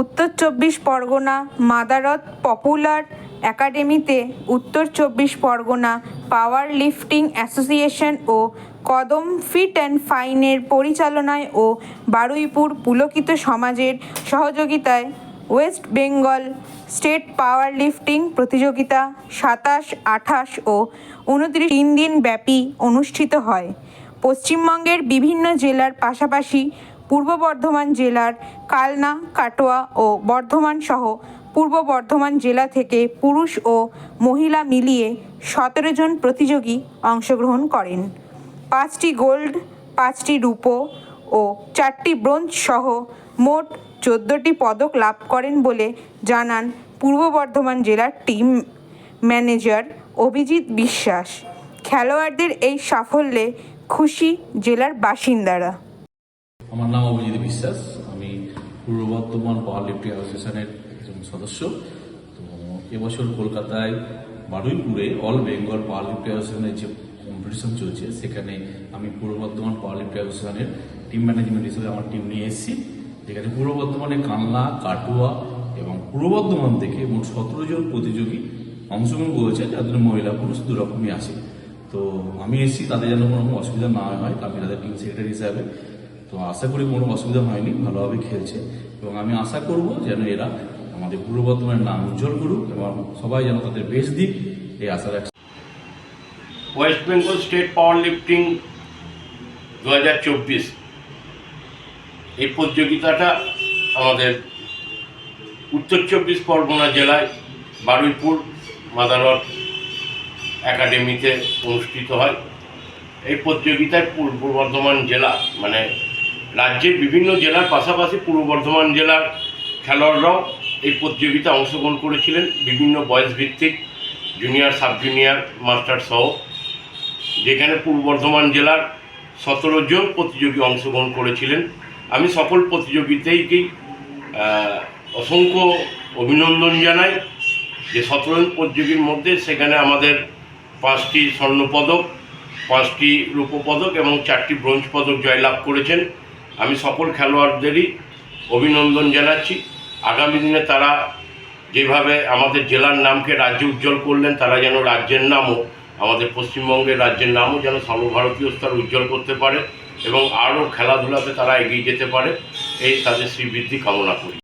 উত্তর চব্বিশ পরগনা, মাদারত, পপুলার একাডেমিতে Uttar Chabbish Pargana power lifting association O Kadam fit and ফাইনের পরিচালনায় ও বারুইপুর পুলকিত সমাজের সহযোগিতায় West Bengal state power lifting প্রতিযোগিতা সাতাশ, আঠাশ ও উনত্রিশ তিন দিন ব্যাপী অনুষ্ঠিত হয়। পশ্চিমবঙ্গের বিভিন্ন জেলার পাশাপাশি পূর্ব বর্ধমান জেলার কালনা, কাটোয়া ও বর্ধমান সহ পূর্ব বর্ধমান জেলা থেকে পুরুষ ও মহিলা মিলিয়ে সতেরো জন প্রতিযোগী অংশগ্রহণ করেন। পাঁচটি গোল্ড, পাঁচটি রূপো ও চারটি ব্রোঞ্জ সহ মোট চোদ্দোটি পদক লাভ করেন বলে জানান পূর্ব বর্ধমান জেলার টিম ম্যানেজার অভিজিৎ বিশ্বাস। খেলোয়াড়দের এই সাফল্যে খুশি জেলার বাসিন্দারা। আমার নাম অভিজিৎ বিশ্বাস। আমি পূর্ব বর্ধমান পাওয়ার লিফটিং অ্যাসোসিয়েশনের একজন সদস্য। তো এবছর কলকাতায় বারুইপুরে অল বেঙ্গল পাওয়ার লিফটিং অ্যাসোসিয়েশনের যে কম্পিটিশন চলছে, সেখানে আমি পূর্ব বর্ধমান পাওয়ার লিফটিং অ্যাসোসিয়েশনের টিম ম্যানেজমেন্ট হিসেবে আমার টিম নিয়ে এসেছি। যেখানে পূর্ব বর্ধমানে কানলা, কাটুয়া এবং পূর্ব বর্ধমান থেকে মোট সতেরো জন প্রতিযোগী অংশগ্রহণ করেছে যাদের মহিলা, পুরুষ দু রকমই আছে। তো আমি এসেছি তাদের যেন কোনো অসুবিধা না হয় আমি তাদের টিম সেক্রেটারি হিসাবে। তো আশা করি কোনো অসুবিধা হয়নি, ভালোভাবে খেলছে। এবং আমি আশা করব যেন এরা আমাদের পূর্ব বর্ধমানের নাম উজ্জ্বল করুক এবং সবাই যেন তাদের বেশ দিক, এই আশা রাখছি। West Bengal state power lifting দু হাজার চব্বিশ। এই প্রতিযোগিতাটা আমাদের উত্তর চব্বিশ পরগনা জেলায় বারুইপুর মাদারট একাডেমিতে অনুষ্ঠিত হয়। এই প্রতিযোগিতায় পূর্ব বর্ধমান জেলা মানে রাজ্যের বিভিন্ন জেলার পাশাপাশি পূর্ব বর্ধমান জেলার খেলোয়াড়রাও এই প্রতিযোগিতায় অংশগ্রহণ করেছিলেন। বিভিন্ন বয়স ভিত্তিক জুনিয়র সাব জুনিয়র মাস্টার সহ। যেখানে পূর্ব বর্ধমান জেলার সতেরো জন প্রতিযোগী অংশগ্রহণ করেছিলেন। আমি সকল প্রতিযোগিতাকেই অসংখ্য অভিনন্দন জানাই যে সতেরো জন প্রতিযোগীর মধ্যে সেখানে আমাদের পাঁচটি স্বর্ণপদক, পাঁচটি রূপপদক এবং চারটি ব্রোঞ্জ পদক জয়লাভ করেছেন। আমি সকল খেলোয়াড়দেরই অভিনন্দন জানাচ্ছি। আগামী দিনে তারা যেভাবে আমাদের জেলার নামকে রাজ্যে উজ্জ্বল করলেন, তারা যেন রাজ্যের নামও, আমাদের পশ্চিমবঙ্গের রাজ্যের নামও যেন সর্বভারতীয় স্তর উজ্জ্বল করতে পারে এবং আরও খেলাধুলাতে তারা এগিয়ে যেতে পারে, এই তাদের শ্রীবৃদ্ধি কামনা করি।